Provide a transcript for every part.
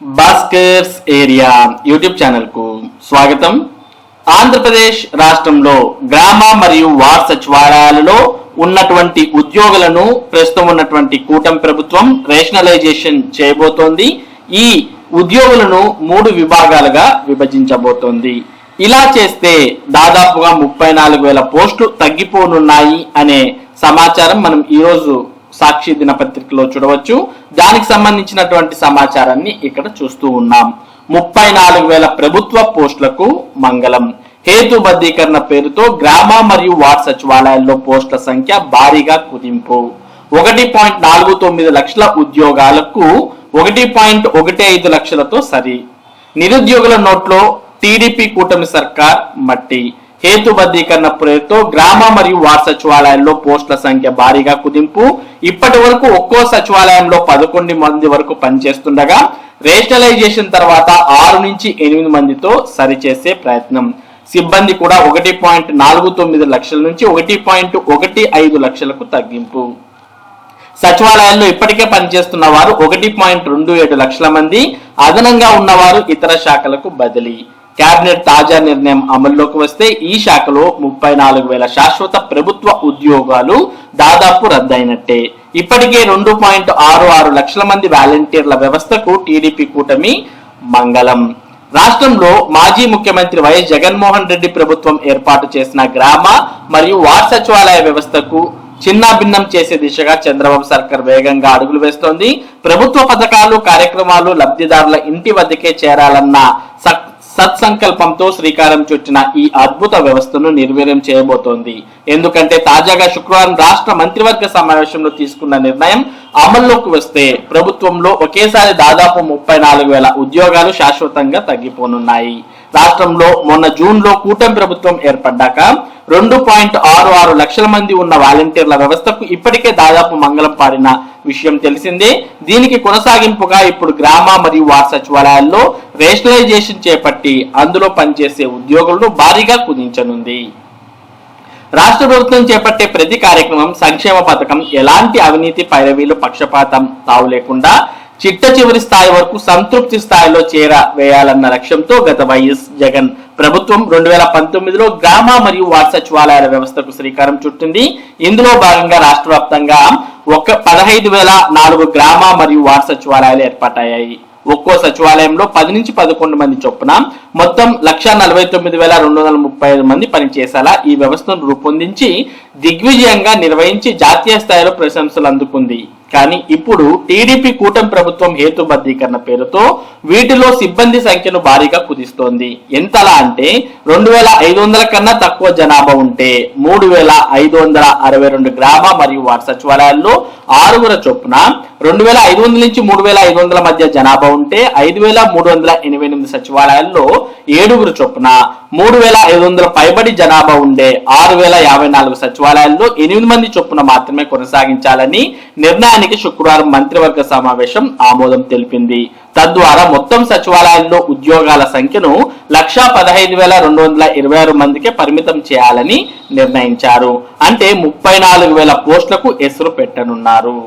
Bhaskar's area YouTube ఛానల్కు స్వాగతం. ఆంధ్రప్రదేశ్ రాష్ట్రంలో గ్రామ మరియు వార్డ్ సచివాలయాలలో ఉన్నటువంటి ఉద్యోగులను ప్రస్తుతం ఉన్నటువంటి కూటమి ప్రభుత్వం రేషనలైజేషన్ చేయబోతోంది. ఈ ఉద్యోగులను మూడు విభాగాలుగా విభజించబోతోంది. ఇలా చేస్తే దాదాపుగా ముప్పై నాలుగు వేల పోస్టులు తగ్గిపోనున్నాయి అనే సమాచారం మనం ఈరోజు సాక్షి దినపత్రికలో చూడవచ్చు. దానికి సంబంధించినటువంటి సమాచారాన్ని ఇక్కడ చూస్తూ ఉన్నాం. ముప్పై నాలుగు వేల ప్రభుత్వ పోస్టులకు మంగళం. హేతుబద్ధీకరణ పేరుతో గ్రామ మరియు వార్డ్ సచివాలయాల్లో పోస్టుల సంఖ్య భారీగా కుదింపు. ఒకటి పాయింట్ నాలుగు తొమ్మిది లక్షల ఉద్యోగాలకు ఒకటి పాయింట్ ఒకటి ఐదు లక్షలతో సరి. నిరుద్యోగుల నోట్లో టీడీపీ కూటమి సర్కార్ మట్టి. హేతుబద్ధీకరణ పేరుతో గ్రామ మరియు వార్డ్ సచివాలయాల్లో పోస్టుల సంఖ్య భారీగా కుదింపు. ఇప్పటి వరకు ఒక్కో సచివాలయంలో పదకొండు మంది వరకు పనిచేస్తుండగా రేషనలైజేషన్ తర్వాత ఆరు నుంచి ఎనిమిది మందితో సరిచేసే ప్రయత్నం. సిబ్బంది కూడా ఒకటి పాయింట్ నాలుగు తొమ్మిది లక్షల నుంచి ఒకటి పాయింట్ ఒకటి ఐదు లక్షలకు తగ్గింపు. సచివాలయాల్లో ఇప్పటికే పనిచేస్తున్న వారు ఒకటి పాయింట్ రెండు ఏడు లక్షల మంది అదనంగా ఉన్నవారు ఇతర శాఖలకు బదిలీ. కేబినెట్ తాజా నిర్ణయం అమల్లోకి వస్తే ఈ శాఖలో ముప్పై నాలుగు వేల శాశ్వత ప్రభుత్వ ఉద్యోగాలు దాదాపు రద్దయినట్టే. ఇప్పటికే రెండు పాయింట్ ఆరు ఆరు లక్షల మంది వాలంటీర్ల వ్యవస్థకు టీడీపీ కూటమి మంగళం. రాష్ట్రంలో మాజీ ముఖ్యమంత్రి వైఎస్ జగన్మోహన్ రెడ్డి ప్రభుత్వం ఏర్పాటు చేసిన గ్రామ మరియు వార్డ్ సచివాలయ వ్యవస్థకు చిన్నాభిన్నం చేసే దిశగా చంద్రబాబు సర్కార్ వేగంగా అడుగులు వేస్తోంది. ప్రభుత్వ పథకాలు కార్యక్రమాలు లబ్ధిదారుల ఇంటి వద్దకే చేరాలన్న సత్సంకల్పంతో శ్రీకారం చుట్టిన ఈ అద్భుత వ్యవస్థను నిర్వీర్యం చేయబోతోంది. ఎందుకంటే తాజాగా శుక్రవారం రాష్ట్ర మంత్రివర్గ సమావేశంలో తీసుకున్న నిర్ణయం అమల్లోకి వస్తే ప్రభుత్వంలో ఒకేసారి దాదాపు ముప్పై నాలుగు వేల ఉద్యోగాలు శాశ్వతంగా తగ్గిపోనున్నాయి. రాష్ట్రంలో మొన్న జూన్లో కూటమి ప్రభుత్వం ఏర్పడ్డాక రెండు పాయింట్ ఆరు ఆరు లక్షల మంది ఉన్న వాలంటీర్ల వ్యవస్థకు ఇప్పటికే దాదాపు మంగళం పాడిన విషయం తెలిసిందే. దీనికి కొనసాగింపుగా ఇప్పుడు గ్రామ మరియు వార్డ్ సచివాలయాల్లో రేషనలైజేషన్ చేపట్టి అందులో పనిచేసే ఉద్యోగులను భారీగా కుదించనుంది. రాష్ట్ర ప్రభుత్వం చేపట్టే ప్రతి కార్యక్రమం సంక్షేమ పథకం ఎలాంటి అవినీతి పైరవీలు పక్షపాతం తావు లేకుండా చిట్ట చివరి స్థాయి వరకు సంతృప్తి స్థాయిలో చేర వేయాలన్న లక్ష్యంతో గత వైఎస్ జగన్ ప్రభుత్వం రెండు వేల పంతొమ్మిదిలో గ్రామ మరియు వార్డ్ సచివాలయాల వ్యవస్థకు శ్రీకారం చుట్టింది. ఇందులో భాగంగా రాష్ట్ర వ్యాప్తంగా ఒక పదహైదు వేల నాలుగు గ్రామ మరియు వార్డ్ సచివాలయాలు ఏర్పాటయ్యాయి. ఒక్కో సచివాలయంలో పది నుంచి పదకొండు మంది చొప్పున మొత్తం లక్ష నలభై తొమ్మిది వేల రెండు వందల ముప్పై ఐదు మంది పనిచేసేలా ఈ వ్యవస్థను రూపొందించి దిగ్విజయంగా నిర్వహించి జాతీయ స్థాయిలో ప్రశంసలు అందుకుంది. కానీ ఇప్పుడు టీడీపీ కూటమి ప్రభుత్వం హేతుబద్ధీకరణ పేరుతో వీటిలో సిబ్బంది సంఖ్యను భారీగా కుదిస్తోంది. ఎంతలా అంటే రెండు వేల ఐదు వందల కన్నా తక్కువ జనాభా ఉంటే మూడు వేల ఐదు వందల అరవై రెండు గ్రామ మరియు వార్డు సచివాలయాల్లో ఆరుగుర చొప్పున రెండు వేల ఐదు వందల నుంచి మూడు వేల ఐదు వందల మధ్య జనాభా ఉంటే ఐదు వేల మూడు వందల ఎనభై ఎనిమిది సచివాలయాల్లో ఏడుగురు చొప్పున మూడు వేల ఐదు వందల పైబడి జనాభా ఉండే ఆరు వేల యాభై నాలుగు సచివాలయాల్లో ఎనిమిది మంది చొప్పున మాత్రమే కొనసాగించాలని నిర్ణయానికి శుక్రవారం మంత్రివర్గ సమావేశం ఆమోదం తెలిపింది. తద్వారా మొత్తం సచివాలయాల్లో ఉద్యోగాల సంఖ్యను లక్షా పదహైదు వేల రెండు వందల ఇరవై ఆరు మందికే పరిమితం చేయాలని నిర్ణయించారు. అంటే ముప్పై నాలుగు వేల పోస్టులకు ఎసురు పెట్టనున్నారు.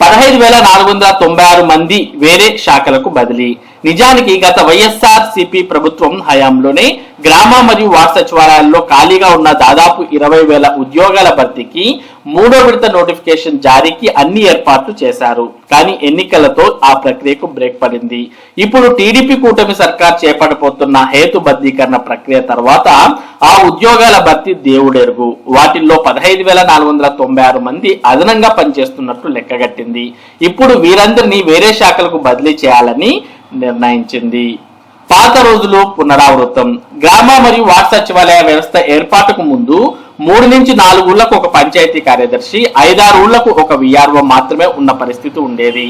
పదహైదు వేల నాలుగు వందల తొంభై ఆరు మంది వేరే శాఖలకు బదిలీ. నిజానికి గత వైఎస్ఆర్ సిపి ప్రభుత్వం హయాంలోనే గ్రామ మరియు వార్డు సచివాలయాల్లో ఖాళీగా ఉన్న దాదాపు ఇరవై వేల ఉద్యోగాల భర్తీకి మూడో విడత నోటిఫికేషన్ జారీకి అన్ని ఏర్పాట్లు చేశారు. కానీ ఎన్నికలతో ఆ ప్రక్రియకు బ్రేక్ పడింది. ఇప్పుడు టీడీపీ కూటమి సర్కార్ చేపట్టబోతున్న హేతుబద్ధీకరణ ప్రక్రియ తర్వాత ఆ ఉద్యోగాల భర్తీ దేవుడెరుగు. వాటిల్లో పదహైదు వేల నాలుగు వందల తొంభై ఆరు మంది అదనంగా పనిచేస్తున్నట్లు లెక్కగట్టింది. ఇప్పుడు వీరందరినీ వేరే శాఖలకు బదిలీ చేయాలని నిర్ణయించింది. పాత రోజులు పునరావృతం. గ్రామ మరియు వార్డు సచివాలయ వ్యవస్థ ఏర్పాటుకు ముందు మూడు నుంచి నాలుగు ఊళ్ళకు ఒక పంచాయతీ కార్యదర్శి ఐదారు ఊళ్ళకు ఒక విఆర్ఓ మాత్రమే ఉన్న పరిస్థితి ఉండేది.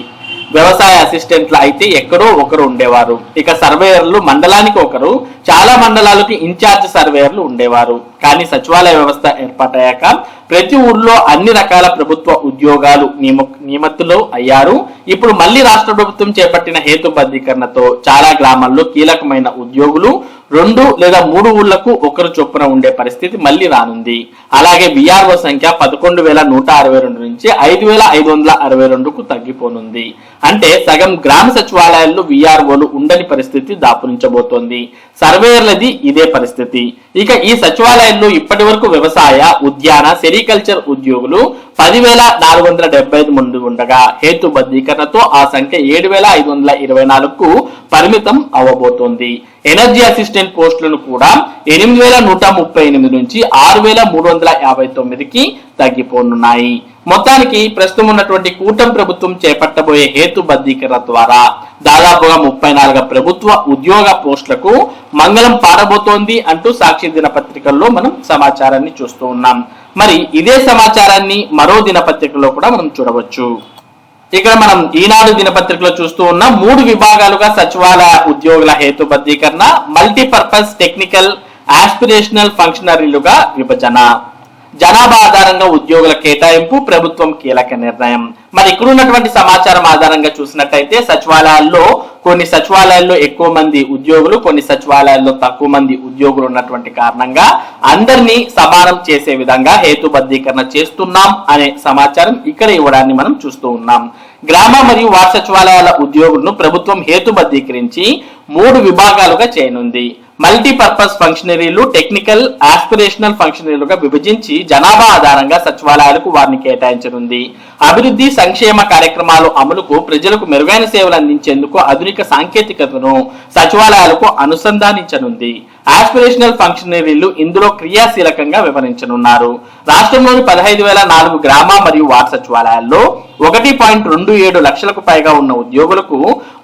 వ్యవసాయ అసిస్టెంట్లు అయితే ఎక్కడో ఒకరు ఉండేవారు. ఇక సర్వేయర్లు మండలానికి ఒకరు చాలా మండలాలకు ఇన్ఛార్జ్ సర్వేయర్లు ఉండేవారు. కానీ సచివాలయ వ్యవస్థ ఏర్పాటయ్యాక ప్రతి ఊర్లో అన్ని రకాల ప్రభుత్వ ఉద్యోగాలు నియమ నియమితులు అయ్యారు. ఇప్పుడు మళ్ళీ రాష్ట్ర ప్రభుత్వం చేపట్టిన హేతుబద్ధీకరణతో చాలా గ్రామాల్లో కీలకమైన ఉద్యోగులు రెండు లేదా మూడు ఊళ్ళకు ఒకరు చొప్పున ఉండే పరిస్థితి మళ్ళీ రానుంది. అలాగే విఆర్ఓ సంఖ్య పదకొండు వేల నూట అరవై రెండు నుంచి ఐదు వేల ఐదు వందల అరవై రెండుకు తగ్గిపోనుంది. అంటే సగం గ్రామ సచివాలయాల్లో విఆర్ఓలు ఉండని పరిస్థితి దాపురించబోతోంది. సర్వేయర్లది ఇదే పరిస్థితి. ఇక ఈ సచివాలయంలో ఇప్పటి వరకు వ్యవసాయ ఉద్యాన సెరికల్చర్ ఉద్యోగులు పదివేల నాలుగు వందల డెబ్బై ఐదు మంది ఉండగా హేతుబద్ధీకరణతో ఆ సంఖ్య ఏడు వేల ఐదు వందల ఇరవై నాలుగుకు పరిమితం అవ్వబోతోంది ఎనర్జీ అసిస్టెంట్ పోస్టులను కూడా ఎనిమిది వేల నూట ముప్పై ఎనిమిది నుంచి ఆరు వేల మూడు వందల యాభై తొమ్మిదికి తగ్గిపోనున్నాయి. మొత్తానికి ప్రస్తుతం ఉన్నటువంటి కూటమి ప్రభుత్వం చేపట్టబోయే హేతుబద్ధీకరణ ద్వారా దాదాపుగా ముప్పై నాలుగు ప్రభుత్వ ఉద్యోగ పోస్టులకు మంగళం పారబోతోంది అంటూ సాక్షి దినపత్రికల్లో మనం సమాచారాన్ని చూస్తూ ఉన్నాం. మరి ఇదే సమాచారాన్ని మరో దినపత్రికలో కూడా మనం చూడవచ్చు. ఇక్కడ మనం ఈనాడు దినపత్రికలో చూస్తూ ఉన్న మూడు విభాగాలుగా సచివాలయ ఉద్యోగుల హేతుబద్ధీకరణ మల్టీపర్పస్ టెక్నికల్ ఆస్పిరేషనల్ ఫంక్షనరీలుగా విభజన. జనాభా ఆధారంగా ఉద్యోగుల కేటాయింపు ప్రభుత్వం కీలక నిర్ణయం. మరి ఇక్కడ ఉన్నటువంటి సమాచారం ఆధారంగా చూసినట్టయితే సచివాలయాల్లో కొన్ని సచివాలయాల్లో ఎక్కువ మంది ఉద్యోగులు కొన్ని సచివాలయాల్లో తక్కువ మంది ఉద్యోగులు ఉన్నటువంటి కారణంగా అందరినీ సమానం చేసే విధంగా హేతుబద్ధీకరణ చేస్తున్నాం అనే సమాచారం ఇక్కడ ఇవ్వడాన్ని మనం చూస్తూ ఉన్నాం. గ్రామ మరియు వార్డు సచివాలయాల ఉద్యోగులను ప్రభుత్వం హేతుబద్ధీకరించి మూడు విభాగాలుగా చేయనుంది. మల్టీపర్పస్ ఫంక్షనరీలు టెక్నికల్ ఆస్పిరేషనల్ ఫంక్షనరీలుగా విభజించి జనాభా ఆధారంగా సచివాలయాలకు వారిని కేటాయించనుంది. అభివృద్ధి సంక్షేమ కార్యక్రమాలు అమలుకు ప్రజలకు మెరుగైన సేవలు అందించేందుకు ఆధునిక సాంకేతికతను సచివాలయాలకు అనుసంధానించనుంది. ఆస్పిరేషనల్ ఫంక్షనరీలు ఇందులో క్రియాశీలకంగా వివరించనున్నారు. రాష్ట్రంలోని పదహైదు వేల నాలుగు గ్రామ మరియు వార్డు సచివాలయాల్లో ఒకటి పాయింట్ రెండు ఏడు లక్షలకు పైగా ఉన్న ఉద్యోగులకు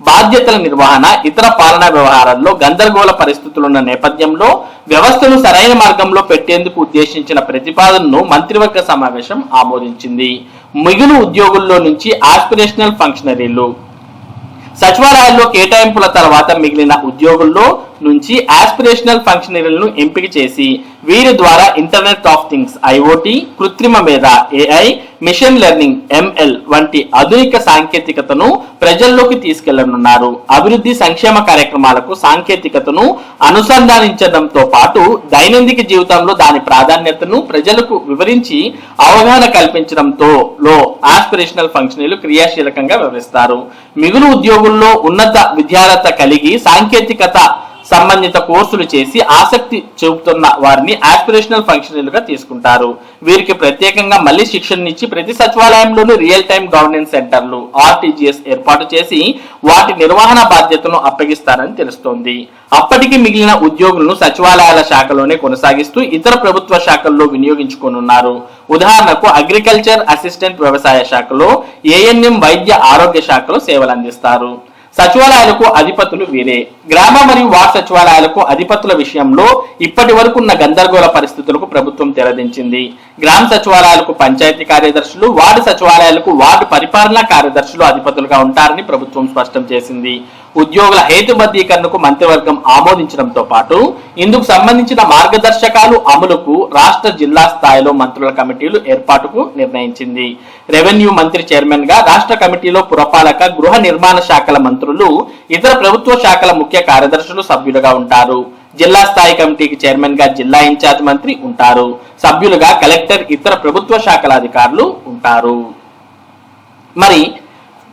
బాధ్యతల నిర్వహణ ఇతర పాలనా వ్యవహారాల్లో గందరగోళ పరిస్థితులున్న నేపథ్యంలో వ్యవస్థను సరైన మార్గంలో పెట్టేందుకు ఉద్దేశించిన ప్రతిపాదనను మంత్రివర్గ సమావేశం ఆమోదించింది. మిగులు ఉద్యోగుల్లో నుంచి ఆస్పిరేషనల్ ఫంక్షనరీలు సచివాలయాల్లో కేటాయింపుల తర్వాత మిగిలిన ఉద్యోగుల్లో నుంచి ఆస్పిరేషనల్ ఫంక్షనరీలను ఎంపిక చేసి వీరి ద్వారా ఇంటర్నెట్ ఆఫ్ థింగ్స్ ఐఓటి కృత్రిమ మీద ఏఐ మిషన్ లెర్నింగ్ ఎంఎల్ వంటి ఆధునిక సాంకేతికతను ప్రజల్లోకి తీసుకెళ్ళనున్నారు. అభివృద్ధి సంక్షేమ కార్యక్రమాలకు సాంకేతికతను అనుసంధానించడంతో పాటు దైనందిక జీవితంలో దాని ప్రాధాన్యతను ప్రజలకు వివరించి అవగాహన కల్పించడంతో లో ఆస్పిరేషనల్ ఫంక్షనరీలు క్రియాశీలకంగా వివరిస్తారు మిగులు ఉద్యోగుల్లో ఉన్నత విద్యార్హత కలిగి సాంకేతికత సంబంధిత కోర్సులు చేసి ఆసక్తి చూపుతున్న వారిని ఆస్పిరేషనల్ ఫంక్షనరీలుగా తీసుకుంటారు. వీరికి ప్రత్యేకంగా మళ్ళీ శిక్షణనిచ్చి ప్రతి సచివాలయంలోనూ రియల్ టైం గవర్నెన్స్ సెంటర్లు ఆర్టీజీఎస్ ఏర్పాటు చేసి వాటి నిర్వహణ బాధ్యతను అప్పగిస్తారని తెలుస్తోంది. అప్పటికి మిగిలిన ఉద్యోగులను సచివాలయాల శాఖలోనే కొనసాగిస్తూ ఇతర ప్రభుత్వ శాఖల్లో వినియోగించుకోనున్నారు. ఉదాహరణకు అగ్రికల్చర్ అసిస్టెంట్ వ్యవసాయ శాఖలో ఏఎన్ఎం వైద్య ఆరోగ్య శాఖలో సేవలు అందిస్తారు సచివాలయాలకు అధిపతులు వీరే. గ్రామ మరియు వార్డు సచివాలయాలకు అధిపతుల విషయంలో ఇప్పటి వరకు ఉన్న గందరగోళ పరిస్థితులకు ప్రభుత్వం తెరదించింది. గ్రామ సచివాలయాలకు పంచాయతీ కార్యదర్శులు వార్డు సచివాలయాలకు వార్డు పరిపాలనా కార్యదర్శులు అధిపతులుగా ఉంటారని ప్రభుత్వం స్పష్టం చేసింది. ఉద్యోగుల హేతుబద్ధీకరణకు మంత్రివర్గం ఆమోదించడంతో పాటు ఇందుకు సంబంధించిన మార్గదర్శకాలు అమలుకు రాష్ట్ర జిల్లా స్థాయిలో మంత్రుల కమిటీలు ఏర్పాటుకు నిర్ణయించింది. రెవెన్యూ మంత్రి చైర్మన్గా రాష్ట్ర కమిటీలో పురపాలక గృహ నిర్మాణ శాఖల మంత్రులు ఇతర ప్రభుత్వ శాఖల ముఖ్య కార్యదర్శులు సభ్యులుగా ఉంటారు. జిల్లా స్థాయి కమిటీకి చైర్మన్గా జిల్లా ఇన్ఛార్జ్ మంత్రి ఉంటారు. సభ్యులుగా కలెక్టర్ ఇతర ప్రభుత్వ శాఖల అధికారులు ఉంటారు. మరి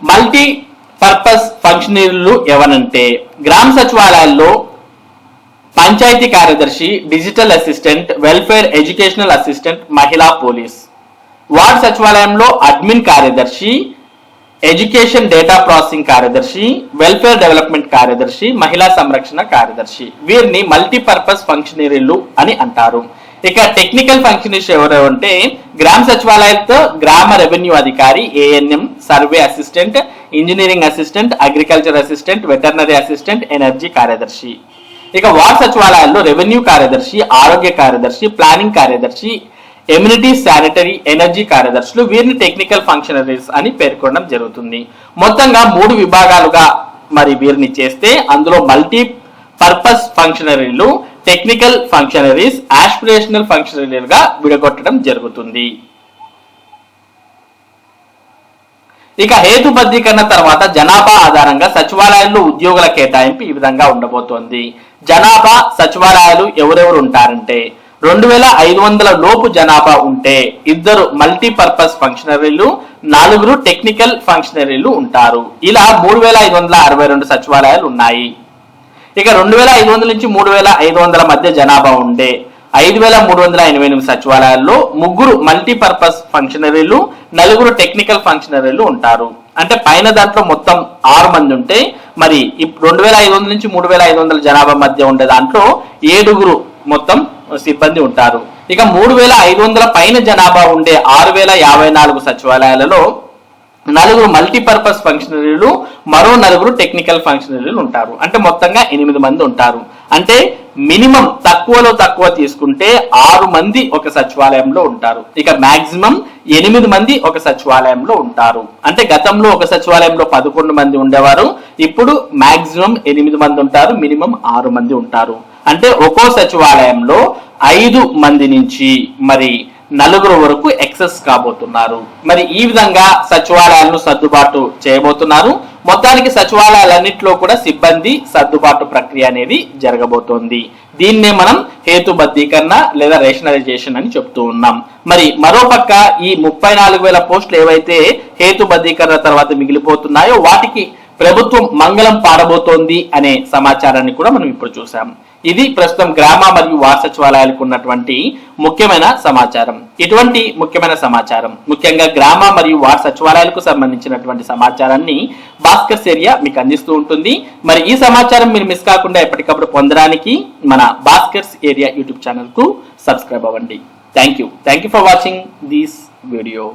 మల్టీ పర్పస్ ఫంక్షనరీలు ఎవరంటే గ్రామ సచివాలయాల్లో పంచాయతీ కార్యదర్శి digital assistant welfare educational assistant మహిళా పోలీస్. వార్డ్ సచివాలయంలో అడ్మిన్ కార్యదర్శి ఎడ్యుకేషన్ డేటా ప్రాసెసింగ్ కార్యదర్శి వెల్ఫేర్ డెవలప్మెంట్ కార్యదర్శి మహిళా సంరక్షణ కార్యదర్శి. వీరిని మల్టీపర్పస్ ఫంక్షనరీలు అని అంటారు. ఇక టెక్నికల్ ఫంక్షనరీస్ ఎవరు అంటే గ్రామ సచివాలయంతో గ్రామ రెవెన్యూ అధికారి ANM survey assistant engineering assistant agriculture assistant veterinary assistant energy కార్యదర్శి. ఇక వార్డ్ సచివాలయాల్లో రెవెన్యూ కార్యదర్శి ఆరోగ్య కార్యదర్శి ప్లానింగ్ కార్యదర్శి ఎమ్యూనిటీ శానిటరీ ఎనర్జీ కార్యదర్శులు వీరిని టెక్నికల్ ఫంక్షనరీస్ అని పేర్కొనడం జరుగుతుంది. మొత్తంగా మూడు విభాగాలుగా మరి వీరిని చేస్తే అందులో మల్టీ పర్పస్ ఫంక్షనరీలు టెక్నికల్ ఫంక్షనరీస్ ఆస్పిరేషనల్ ఫంక్షనరీలుగా విడగొట్టడం జరుగుతుంది. ఇక హేతుబద్ధీకరణ తర్వాత జనాభా ఆధారంగా సచివాలయాల్లో ఉద్యోగుల కేటాయింపు ఈ విధంగా ఉండబోతోంది. జనాభా సచివాలయాలు ఎవరెవరు ఉంటారంటే రెండు వేల ఐదు వందల లోపు జనాభా ఉంటే ఇద్దరు మల్టీపర్పస్ ఫంక్షనరీలు నాలుగురు టెక్నికల్ ఫంక్షనరీలు ఉంటారు. ఇలా మూడు వేల ఐదు వందల అరవై రెండు సచివాలయాలు ఉన్నాయి. ఇక రెండు వేల ఐదు వందల నుంచి మూడు వేల ఐదు వందల మధ్య జనాభా ఉండే ఐదు వేల మూడు వందల ఎనభై ఎనిమిది సచివాలయాల్లో ముగ్గురు మల్టీపర్పస్ ఫంక్షనరీలు నలుగురు టెక్నికల్ ఫంక్షనరీలు ఉంటారు. అంటే పైన దాంట్లో మొత్తం ఆరు మంది ఉంటే మరి రెండు వేల ఐదు వందల నుంచి మూడు వేల ఐదు వందల జనాభా మధ్య ఉండే దాంట్లో ఏడుగురు మొత్తం సిబ్బంది ఉంటారు. ఇక మూడు వేల ఐదు వందల పైన జనాభా ఉండే ఆరు వేల యాభై నాలుగు సచివాలయాలలో నలుగురు మల్టీపర్పస్ ఫంక్షనరీలు మరో నలుగురు టెక్నికల్ ఫంక్షనరీలు ఉంటారు. అంటే మొత్తంగా ఎనిమిది మంది ఉంటారు. అంటే మినిమం తక్కువలో తక్కువ తీసుకుంటే ఆరు మంది ఒక సచివాలయంలో ఉంటారు. ఇక మాక్సిమం ఎనిమిది మంది ఒక సచివాలయంలో ఉంటారు. అంటే గతంలో ఒక సచివాలయంలో పదకొండు మంది ఉండేవారు. ఇప్పుడు మాక్సిమం ఎనిమిది మంది ఉంటారు మినిమం ఆరు మంది ఉంటారు. అంటే ఒక్కో సచివాలయంలో ఐదు మంది నుంచి మరి నలుగురు వరకు ఎక్సెస్ కాబోతున్నారు. మరి ఈ విధంగా సచివాలయాలను సర్దుబాటు చేయబోతున్నారు. మొత్తానికి సచివాలయాలన్నింటిలో కూడా సిబ్బంది సర్దుబాటు ప్రక్రియ అనేది జరగబోతోంది. దీన్నే మనం హేతుబద్ధీకరణ లేదా రేషనలైజేషన్ అని చెప్తూ ఉన్నాం. మరి మరోపక్క ఈ ముప్పై నాలుగు వేల పోస్టులు ఏవైతే హేతుబద్ధీకరణ తర్వాత మిగిలిపోతున్నాయో వాటికి ప్రభుత్వం మంగళం పాడబోతోంది అనే సమాచారాన్ని కూడా మనం ఇప్పుడు చూసాం ఇది ప్రస్తుతం గ్రామ మరియు వార్డ్ సచివాలయాలకు ఉన్నటువంటి ముఖ్యమైన సమాచారం. ఇటువంటి ముఖ్యమైన సమాచారం ముఖ్యంగా గ్రామ మరియు వార్డ్ సచివాలయాలకు సంబంధించినటువంటి సమాచారాన్ని భాస్కర్స్ ఏరియా మీకు అందిస్తూ ఉంటుంది. మరి ఈ సమాచారం మీరు మిస్ కాకుండా ఎప్పటికప్పుడు పొందడానికి మన భాస్కర్స్ ఏరియా యూట్యూబ్ ఛానల్కు సబ్స్క్రైబ్ అవ్వండి. Thank you thank you for watching this video